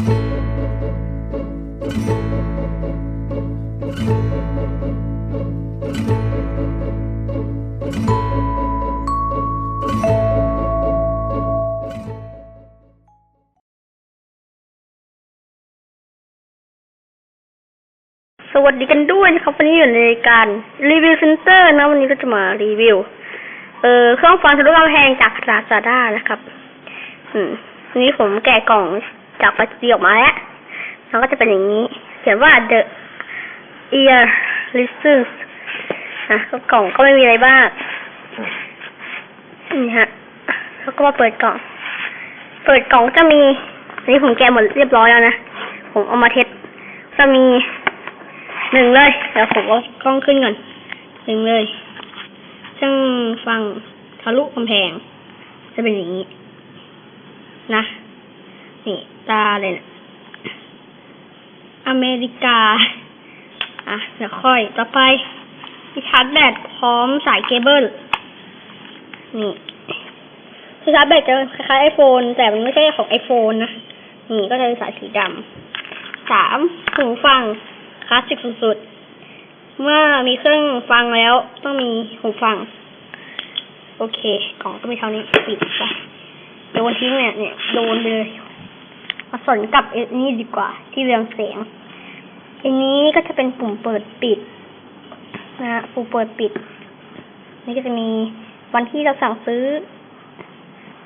สวัสดีกันด้วยนะครับ วันนี้อยู่ในรายการรีวิวเซ็นเตอร์นะวันนี้ก็จะมารีวิว เอ่อเครื่องฟังทะลุกำแพงจากลาซาด้านะครับ อืมวันนี้ผมแกะกล่อง จากปาจีออกมาแล้วมันก็จะเป็นอย่างนี้ เขียนว่า the ear listens นะก็กล่องก็ไม่มีอะไรบ้างนี่ฮะแล้วก็มาเปิดกล่อง เปิดกล่องจะมีอันนี้ผมแกะหมดเรียบร้อยแล้วนะ ผมเอามาเทสจะมีหนึ่งเลยเดี๋ยวผมเอากล้องขึ้นก่อนหนึ่งเลยซึ่งฟังทะลุกำแพง จะเป็นอย่างนี้ นะ นี่ตาเลยนะอเมริกา อะเดี๋ยวค่อยต่อไปมีชาร์จแบตพร้อมสายเคเบิล นี่คือชาร์จแบตจะคล้ายๆไอโฟนแต่มันไม่ใช่ของไอโฟนนะ นี่ก็จะเป็นสายสีดำสามหูฟังคลาสสิกสุดๆ เมื่อมีเครื่องฟังแล้วต้องมีหูฟัง โอเค กล่องก็มีเท่านี้ปิดไปโดนทิ้งเนี่ยเนี่ยโดนเลย มาสนกับไอ้นี่ดีกว่า ที่เรืองแสงอันนี้ก็จะเป็นปุ่มเปิดปิดนะปุ่มเปิดปิด นี่ก็จะมีวันที่เราสั่งซื้อ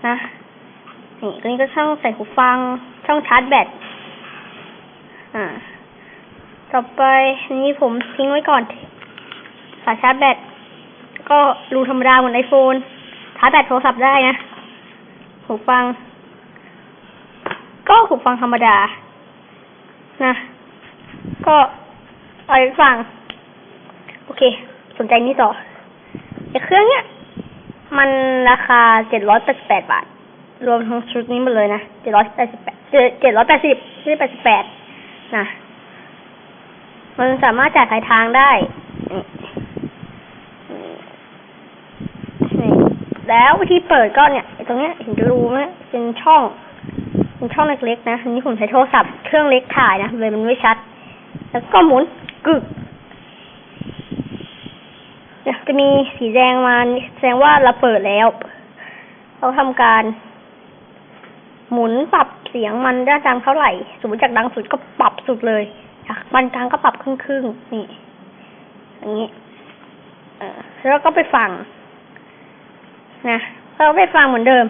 นะนี่ตัวนี้ก็ช่องใส่หูฟัง ช่องชาร์จแบตอ่า ต่อไปอันนี้ผมทิ้งไว้ก่อนสายชาร์จแบตก็รูธรรมดาเหมือนไอโฟนชาร์จแบตโทรศัพท์ได้นะหูฟัง ก็หูฟังธรรมดา นะ ก็เอาไปฟัง โอเค สนใจนี่ต่อไอเครื่องเนี้ย มันราคาเจ็ดร้อยแปดสิบแปดบาท รวมทั้งชุดนี้หมดเลยนะเจ็ดร้อยแปดสิบแปดเจ็ดร้อยแปดสิบไม่ใช่แปดสิบแปดนะ มันสามารถจ่ายปลายทางได้ แล้ววิธีเปิดก็เนี่ยตรงเนี้ยเห็นรูไหมเป็นช่อง ช่องเล็กๆนะอันนี้ผมใช้โทรศัพท์เครื่องเล็กถ่ายนะเลยมันไม่ชัด แล้วก็หมุนกึกเนี่ยจะมีสีแดงมาแสดงว่าเราเปิดแล้ว เราทำการ หมุนปรับเสียงมันได้ดังเท่าไหร่ สมมติจากดังสุดก็ปรับสุดเลยจากปานกลางก็ปรับครึ่งๆนี่อย่างนี้แล้วก็ไปฟัง นะเราไปฟังเหมือนเดิม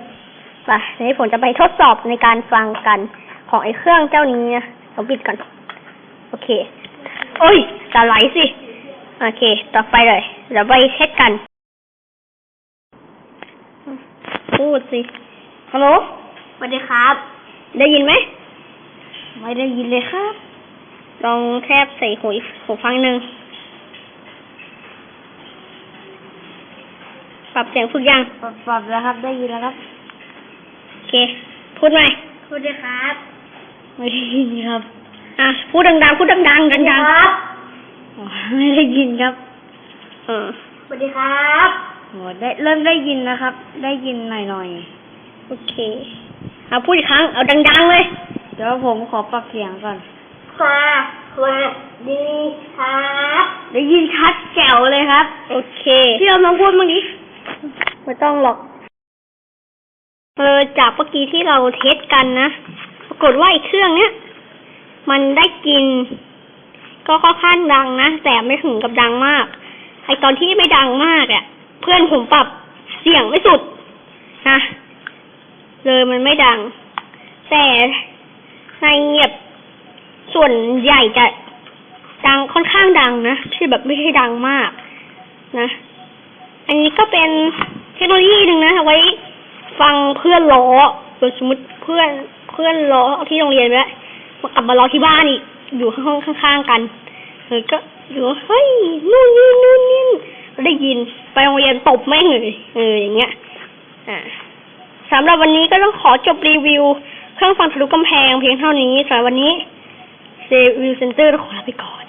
ไปทีนี้ผมจะไปทดสอบในการฟังกันของไอ้เครื่องเจ้านี้นะเราปิดก่อน โอเค โอ้ยจะไหลสิ โอเค ต่อไปเลยเดี๋ยวไปเช็คกัน พูดสิ ฮัลโหล สวัสดีครับ ได้ยินไหม ไม่ได้ยินเลยครับ ลองแทบใส่หูอีกหูฟังหนึ่งปรับเสียงฝึกยัง ปรับปรับแล้วครับ ได้ยินแล้วครับโอ เค พูดใหม่พูดด้วยครับ ไม่ได้ยินครับ อะ พูดดังๆ พูดดังๆ ดังครับๆอ๋อไม่ได้ยินครับ เออสวัสดีครับโหได้เริ่มได้ยินนะครับ ได้ยินหน่อยๆ โอเคเอาพูดอีกครั้ง เอาดังๆ เลย เดี๋ยวผมขอปรับเสียงก่อนค่ะสวัสดีครับได้ยินชัดแจ๋วเลยครับ โอเค พี่เราลองพูดเมื่อกี้ ไม่ต้องหรอก เออจากเมื่อกี้ที่เราเทสกันนะ ปรากฏว่าไอ้เครื่องเนี้ยมันได้กิน ก็ค่อนข้างดังนะ แต่ไม่ถึงกับดังมาก ไอตอนที่ไม่ดังมากอะ่ะ เพื่อนผมปรับเสียงไม่สุดนะเลยมันไม่ดัง แต่ในเงียบส่วนใหญ่จะดังค่อนข้างดังนะที่แบบไม่ใช่ดังมากนะ อันนี้ก็เป็นเทคโนโลยีหนึ่งนะเอาไว้ ฟังเพื่อนล้อสมมติเพื่อนเพื่อนล้อที่โรงเรียนไปแล้วมากลับมาล้อที่บ้านอีก อยู่ห้องข้างๆกันเออก็อยู่เฮ้ยนู่นนี่นู่นนี่ได้ยินไปโรงเรียนตบแม่งเลยเอออย่างเงี้ย อ่าสำหรับวันนี้ก็ต้องขอจบรีวิว เครื่องฟังทะลุกำแพงเพียงเท่านี้สำหรับวันนี้เซวิวเซนเตอร์ต้องขอลาไปก่อน